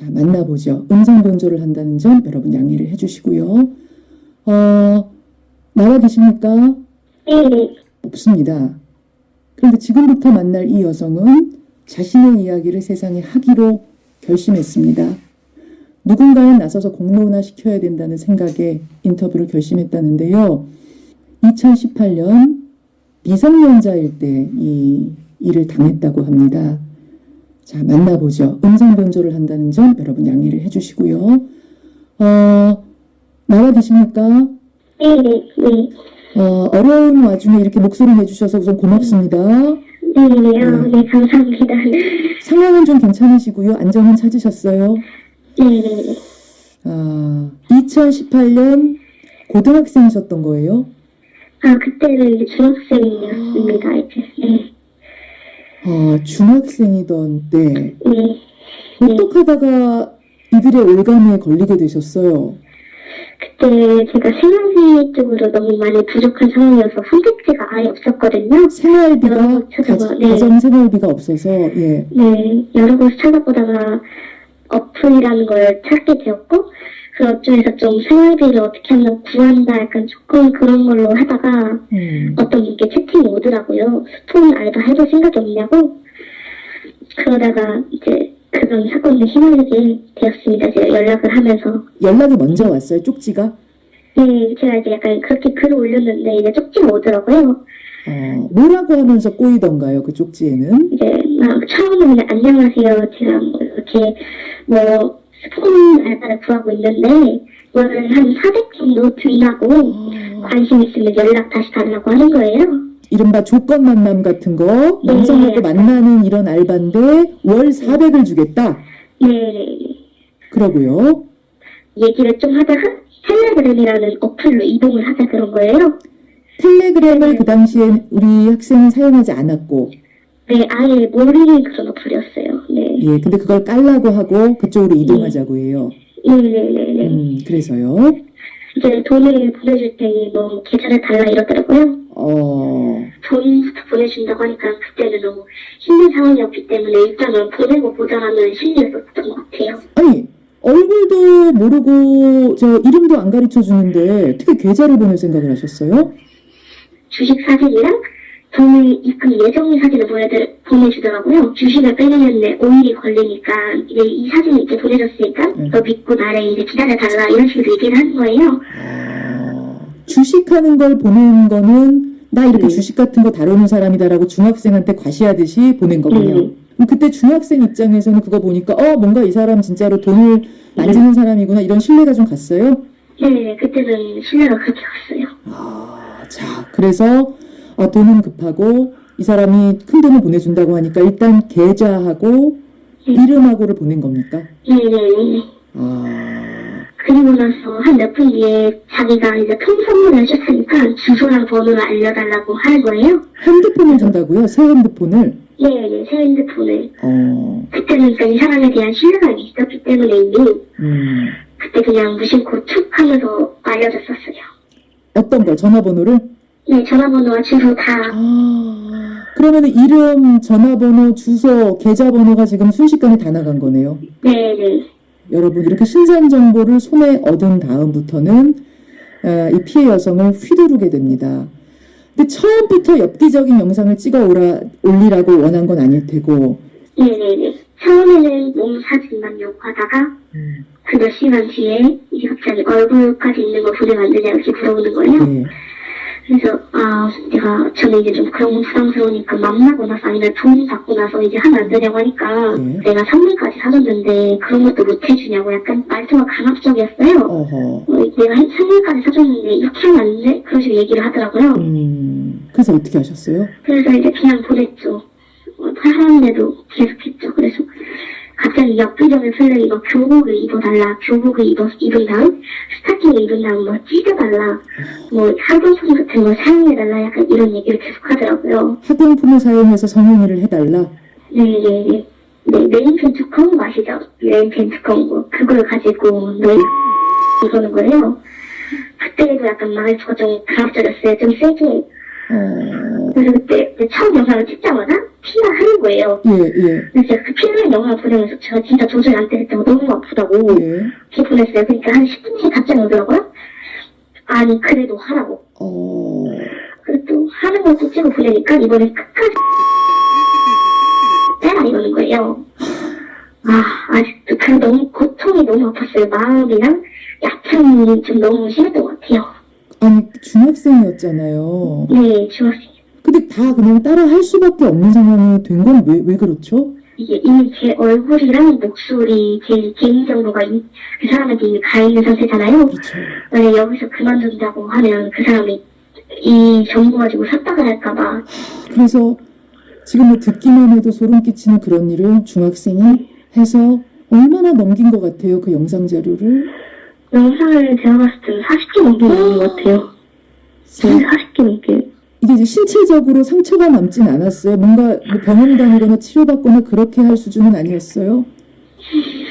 자, 만나보죠. 음성 변조를 한다는 점 여러분 양해를 해주시고요. 어, 나와 계십니까? 네, 없습니다. 그런데 지금부터 만날 이 여성은 자신의 이야기를 세상에 하기로 결심했습니다. 누군가는 나서서 공론화 시켜야 된다는 생각에 인터뷰를 결심했다는데요. 2018년 미성년자일 때 이 일을 당했다고 합니다. 자, 만나보죠. 음성 변조를 한다는 점 여러분 양해를 해주시고요. 어, 나와 계십니까? 네, 네, 어, 어려운 와중에 이렇게 목소리 내주셔서 우선 고맙습니다. 네, 네, 아, 네, 감사합니다. 상황은 좀 괜찮으시고요. 안정은 찾으셨어요. 네, 네, 아, 2018년 고등학생이셨던 거예요? 아, 그때는 이제 중학생이었습니다, 이제. 네, 아, 중학생이던 때. 네. 어떡하다가 이들의 올감에 걸리게 되셨어요? 그때 제가 생활비 쪽으로 너무 많이 부족한 상황이어서 선택지가 아예 없었거든요. 생활비가, 여러 곳 찾아봐, 가, 네. 가정 생활비가 없어서, 예. 네, 여러 곳 찾아보다가 어플이라는 걸 찾게 되었고, 그 어플에서 좀 생활비를 어떻게 하면 구한다, 약간 조금 그런 걸로 하다가, 음, 어떤 분께 채팅이 오더라고요. 폰 알바 해볼 생각이 없냐고. 그러다가 이제 그런 사건에 휘말리게 되었습니다. 제가 연락을 하면서. 연락이 먼저 왔어요, 쪽지가? 네, 제가 이제 약간 그렇게 글을 올렸는데 이제 쪽지가 오더라고요. 어, 뭐라고 하면서 꼬이던가요, 그 쪽지에는? 이제 막 처음에 그냥 안녕하세요. 제가 뭐 이렇게 뭐 스폰 알바를 구하고 있는데 월한 400 정도 드리라고 관심 있으면 연락 다시 달라고 하는 거예요. 이른바 조건 만남 같은 거, 남성하고 만나는 이런 알바인데, 월 400을 주겠다? 네, 그러고요. 얘기를 좀 하다가 텔레그램이라는 어플로 이동을 하자 그런 거예요. 텔레그램을 그 당시에 우리 학생은 사용하지 않았고, 네, 아예 모르는 그런 어플이었어요. 네, 예, 근데 그걸 깔라고 하고 그쪽으로 이동하자고 해요. 네, 네, 네. 네. 음, 그래서요. 이제 돈을 보내줄 테니 뭐 계좌를 달라 이러더라고요. 어, 돈부터 보내준다고 하니까 그때는 너무 힘든 상황이었기 때문에 일단은 보내고 보자라는 심리였었던 것 같아요. 아니, 얼굴도 모르고 저 이름도 안 가르쳐 주는데 어떻게 계좌를 보낼 생각을 하셨어요? 주식 사진이랑 돈을 입금 예정 사진을 보내드, 보내주더라고요. 주식을 빼내는데 5일이 걸리니까 이제 이 사진을 이제 보내줬으니까 네. 너 믿고 나를 이제 기다려달라 이런 식으로 얘기를 하는 거예요. 어, 주식하는 걸 보낸 거는 나 이렇게 음. 주식 같은 거 다루는 사람이다라고 중학생한테 과시하듯이 보낸 거군요. 음. 그럼 그때 중학생 입장에서는 그거 보니까 어 뭔가 이 사람 진짜로 돈을 만지는 사람이구나 이런 신뢰가 좀 갔어요. 네, 그때는 신뢰가 그렇게 갔어요. 아, 자, 그래서 어, 돈은 급하고 이 사람이 큰 돈을 보내준다고 하니까 일단 계좌하고 음. 이름하고를 보낸 겁니까? 네, 네, 네. 아, 그리고 나서 한 몇 분 뒤에 자기가 이제 통 선물을 테니까 주소랑 번호를 알려달라고 하는 거예요. 핸드폰을 준다고요? 새 핸드폰을? 네, 네, 새 핸드폰을. 어, 그때는 그러니까 이 사람에 대한 신뢰가 있었기 때문에 이미 음, 그때 그냥 무심코 툭 하면서 알려줬었어요. 어떤 걸? 전화번호를? 네, 전화번호와 주소 다. 아, 그러면 이름, 전화번호, 주소, 계좌번호가 지금 순식간에 다 나간 거네요. 네, 네. 여러분 이렇게 신선 정보를 손에 얻은 다음부터는 아, 이 피해 여성을 휘두르게 됩니다. 근데 처음부터 엽기적인 영상을 찍어 오라, 올리라고 원한 건 아닐 테고 네, 네, 네. 처음에는 몸 사진만 요구하다가 그몇 시간 뒤에 이제 갑자기 얼굴까지 있는 거 보내면 안 되냐 이렇게 물어보는 거예요. 네. 그래서 아 내가 저는 이제 좀 그런 거 부담스러우니까 만나고 나서 아니면 돈 받고 나서 이제 하면 안 되냐고 하니까 네. 내가 선물까지 사줬는데 그런 것도 못 해주냐고 약간 말투가 강압적이었어요. 어허. 어, 내가 한 선물까지 사줬는데 이렇게 하면 안 돼? 그런 식으로 얘기를 하더라고요. 음, 그래서 어떻게 하셨어요? 그래서 이제 그냥 보냈죠. 어, 하는데도 계속했죠. 그래서 갑자기 엽기적인 플레이 막 교복을 입어달라, 교복을 입어, 입은 다음 스타킹을 입은 다음 뭐 찢어달라, 뭐 학용품 같은 걸 사용해달라 약간 이런 얘기를 계속 하더라고요. 학용품을 사용해서 성행위를 해달라. 네네네. 네, 네임펜 두꺼운 아시죠? 네임펜 두꺼운 거. 그걸 가지고 네 이러는 거예요. 그때도 약간 말투가 좀 강압적이었어요. 좀 세게. 어, 그래서 그때 처음 영상을 찍자마자 피가 하는 거예요. 예, 예, 근데 제가 그 피나는 영상을 보내면서 제가 진짜 도저히 안 되겠다고 너무 아프다고 예. 이렇게 보냈어요. 그러니까 한 10분 뒤에 답장이 오더라고요. 아니 그래도 하라고. 어, 그리고 또 하는 것도 찍어 보내니까 이번에 끝까지 빼라 이러는 거예요. 아 아직도 그 너무 고통이 너무 아팠어요. 마음이랑 약함이 좀 너무 심했던 것 같아요. 아니, 중학생이었잖아요. 네 중학생. 근데 다 그냥 따라 할 수밖에 없는 상황이 된 건 왜, 왜 그렇죠? 이게 이미 제 얼굴이랑 목소리, 제 개인 정보가 이, 그 사람한테 이미 가 있는 상태잖아요. 그렇죠. 만약 여기서 그만둔다고 하면 그 사람이 이 정보 가지고 삭박을 할까봐 그래서 지금 뭐 듣기만 해도 소름 끼치는 그런 일을 중학생이 해서 얼마나 넘긴 것 같아요, 그 영상 자료를. 영상을 제가 봤을 때는 40개 넘게 나온 것 같아요. 사- 네, 40개 넘게. 이게 이제 신체적으로 상처가 남진 않았어요. 뭔가 뭐 병원 다니거나 치료받거나 그렇게 할 수준은 아니었어요.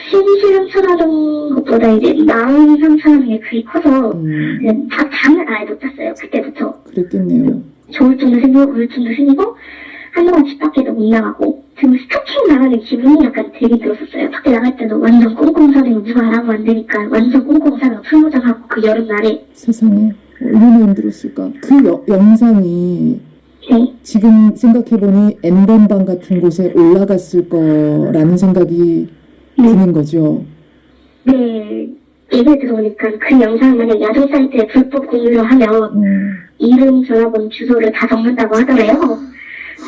심시 상처라는 것보다 이제 마음 상처라는 게 그게 커서 음, 이제 잠을 아예 못 잤어요. 그때부터. 그랬겠네요. 조울증도 생기고 우울증도 생기고 한동안 집 밖에도 못 나가고 지금 스토킹 나가는 기분이 약간 되게 들었었어요. 밖에 나갈 때도 완전 꽁꽁 싸대고 누가 알아보면 안 되니까 완전 꽁꽁 싸매고 풀무장하고 그 여름날에 세상에 얼마나 힘들었을까. 그 여- 영상이 네, 지금 생각해보니 N번방 같은 곳에 올라갔을 거라는 생각이 드는 거죠. 네 예를 들어보니까 그 영상 만약 야동 사이트에 불법 공유를 하면 음, 이름, 전화번호, 주소를 다 적는다고 하더래요.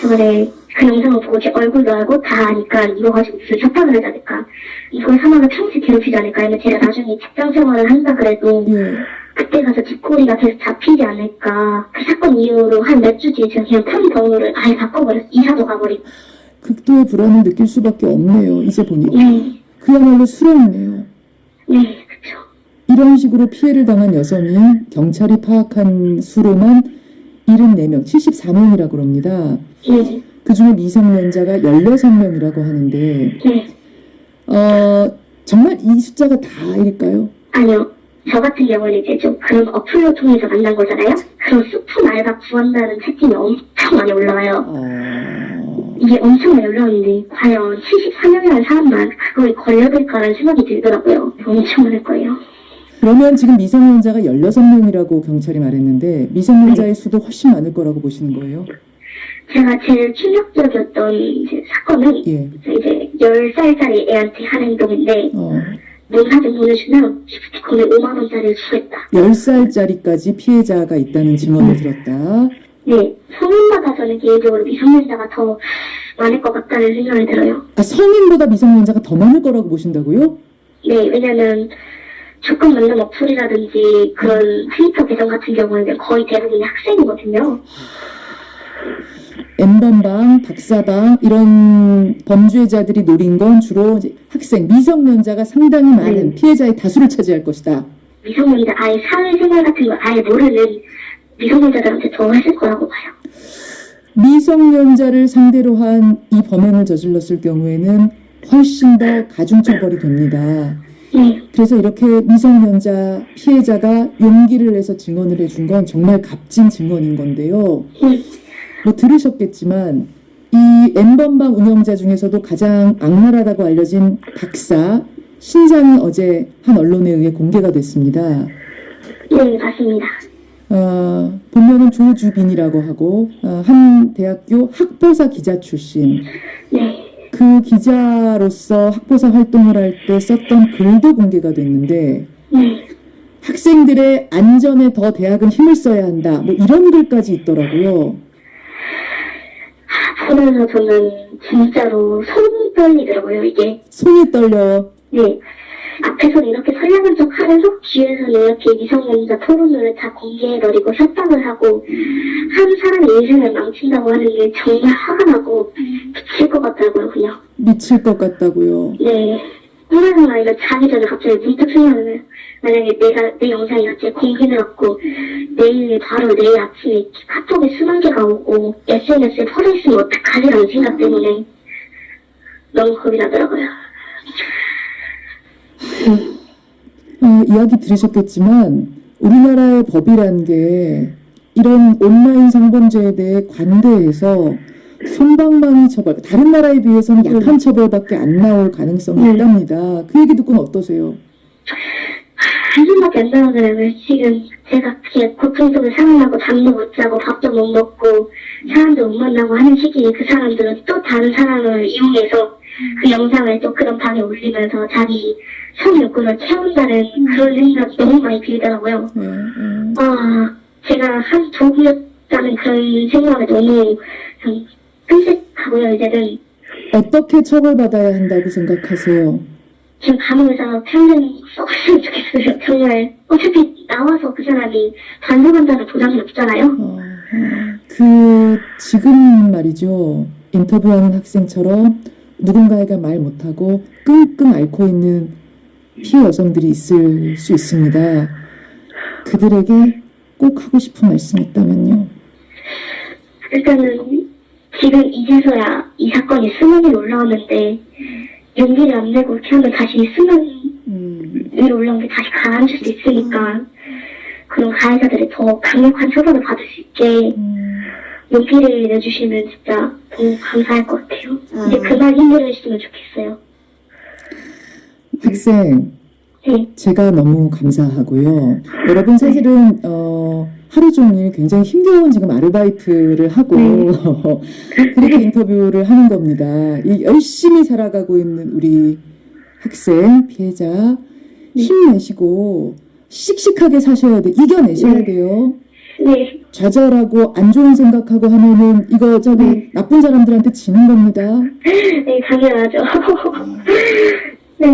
저번에 그 영상을 보고 제 얼굴도 알고 다 아니까 이거 가지고 무슨 협박을 하지 않을까. 이걸 사망을 평생 괴롭히지 않을까. 아니면 제가 나중에 직장 생활을 한다 그래도 예. 그때 가서 뒷꼬리가 계속 잡히지 않을까. 그 사건 이후로 한 몇 주 뒤에 제가 그냥 편 번호를 아예 바꿔버렸어. 이사도 가버리고. 극도의 불안을 느낄 수밖에 없네요. 이제 보니. 네, 그야말로 수렁이네요. 네, 그쵸. 이런 식으로 피해를 당한 여성이 경찰이 파악한 수로만 74명, 74명이라고 합니다. 네, 그 중에 미성년자가 16명이라고 하는데, 네. 어, 정말 이 숫자가 다일까요? 아니요. 저 같은 경우는 이제 좀 그런 어플로 통해서 만난 거잖아요. 그런 수품 알바 구한다는 채팅이 엄청 많이 올라와요. 어, 이게 엄청 많이 올라오는데 과연 74명이라는 사람만 그거에 걸려들까라는 생각이 들더라고요. 엄청 많을 거예요. 그러면 지금 미성년자가 16명이라고 경찰이 말했는데, 미성년자의 수도 훨씬 많을 거라고 보시는 거예요? 제가 제일 충격적이었던 이제 사건은 예. 이제 10살짜리 애한테 한 행동인데 어, 농사좀 보내주면 기프티콘에 5만 원짜리를 주겠다. 10살짜리까지 피해자가 있다는 증언을 들었다. 네, 성인마다 저는 개인적으로 미성년자가 더 많을 것 같다는 생각이 들어요. 아, 성인보다 미성년자가 더 많을 거라고 보신다고요? 네, 왜냐면 조건 만남 어플이라든지 그런 트위터 계정 같은 경우에는 거의 대부분이 학생이거든요. N번방, 박사방 이런 범죄자들이 노린 건 주로 학생, 미성년자가 상당히 많은 네. 피해자의 다수를 차지할 것이다. 미성년자 아예 사회생활 같은 걸 아예 모르는 미성년자들한테 더 했을 거라고 봐요. 미성년자를 상대로 한 이 범행을 저질렀을 경우에는 훨씬 더 가중처벌이 됩니다. 네, 그래서 이렇게 미성년자 피해자가 용기를 내서 증언을 해준 건 정말 값진 증언인 건데요. 네, 뭐 들으셨겠지만 이 N번방 운영자 중에서도 가장 악랄하다고 알려진 박사 신상이 어제 한 언론에 의해 공개가 됐습니다. 네, 맞습니다. 어, 본명은 조주빈이라고 하고 어, 한 대학교 학보사 기자 출신 네, 그 기자로서 학보사 활동을 할 때 썼던 글도 공개가 됐는데 네, 학생들의 안전에 더 대학은 힘을 써야 한다 뭐 이런 글까지 있더라고요. 보면서 저는 진짜로 손이 떨리더라고요, 이게. 손이 떨려 네. 앞에서는 이렇게 선량한 척 하면서 뒤에서는 이렇게 미성년자 토론을 다 공개해버리고 협박을 하고 한 사람의 인생을 망친다고 하는 게 정말 화가 나고 미칠 것 같더라고요, 그냥. 미칠 것 같다고요. 네. 꿈에서나 이거 자기 전에 갑자기 문득 거예요. 만약에 내가, 내 영상이 갑자기 공개를 받고 내일, 바로 내일 아침에 카톡에 수만 개가 오고 SNS에 퍼져 있으면 어떡하지라는 생각 때문에 너무 겁이 나더라고요. 어, 이야기 들으셨겠지만 우리나라의 법이라는 게 이런 온라인 성범죄에 대해 관대해서 솜방망이 처벌, 다른 나라에 비해서는 약한 처벌밖에 안 나올 가능성이 음. 있답니다. 그 얘기 듣고는 어떠세요? 한숨밖에 안 나오더라고요. 지금 제가 그게 고통 속에 살아나고 잠도 못 자고 밥도 못 먹고 사람도 못 만나고 하는 시기에 그 사람들은 또 다른 사람을 이용해서 그 영상을 또 그런 방에 올리면서 자기 성 욕구를 채운다는 그런 생각이 너무 많이 들더라고요. 네, 네. 아, 제가 한 도구였다는 그런 생각에 너무 좀 끔찍하고요, 이제는. 어떻게 처벌받아야 한다고 생각하세요? 지금 감옥에서 평생 썩었으면 좋겠어요, 정말. 어차피 나와서 그 사람이 반성한다는 보장이 없잖아요. 어, 어, 그 지금 말이죠 인터뷰하는 학생처럼 누군가에게 말 못하고 끙끙 앓고 있는 피해 여성들이 있을 수 있습니다. 그들에게 꼭 하고 싶은 말씀이 있다면요. 일단은 지금 이제서야 이 사건이 수면 위에 올라왔는데 용기를 안 내고 이렇게 하면 다시 수면 음, 위로 올라온 게 다시 가라앉을 수 있으니까 그런 가해자들이 더 강력한 처벌을 받을 수 있게 음, 용기를 내주시면 진짜 너무 감사할 것 같아요. 아. 이제 그만 힘들어 주시면 좋겠어요. 학생 네. 제가 너무 감사하고요. 여러분 사실은 어, 하루 종일 굉장히 힘겨운 지금 아르바이트를 하고 그렇게 인터뷰를 하는 겁니다. 이 열심히 살아가고 있는 우리 학생 피해자 힘내시고 씩씩하게 사셔야 돼. 이겨내셔야 네. 돼요. 네. 좌절하고 안 좋은 생각하고 하면은 이거 저기 네. 나쁜 사람들한테 지는 겁니다. 네, 당연하죠. 네,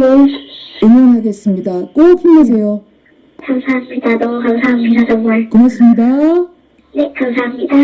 응원하겠습니다. 꼭 힘내세요. 감사합니다. 너무 감사합니다, 정말. 고맙습니다. 네, 감사합니다.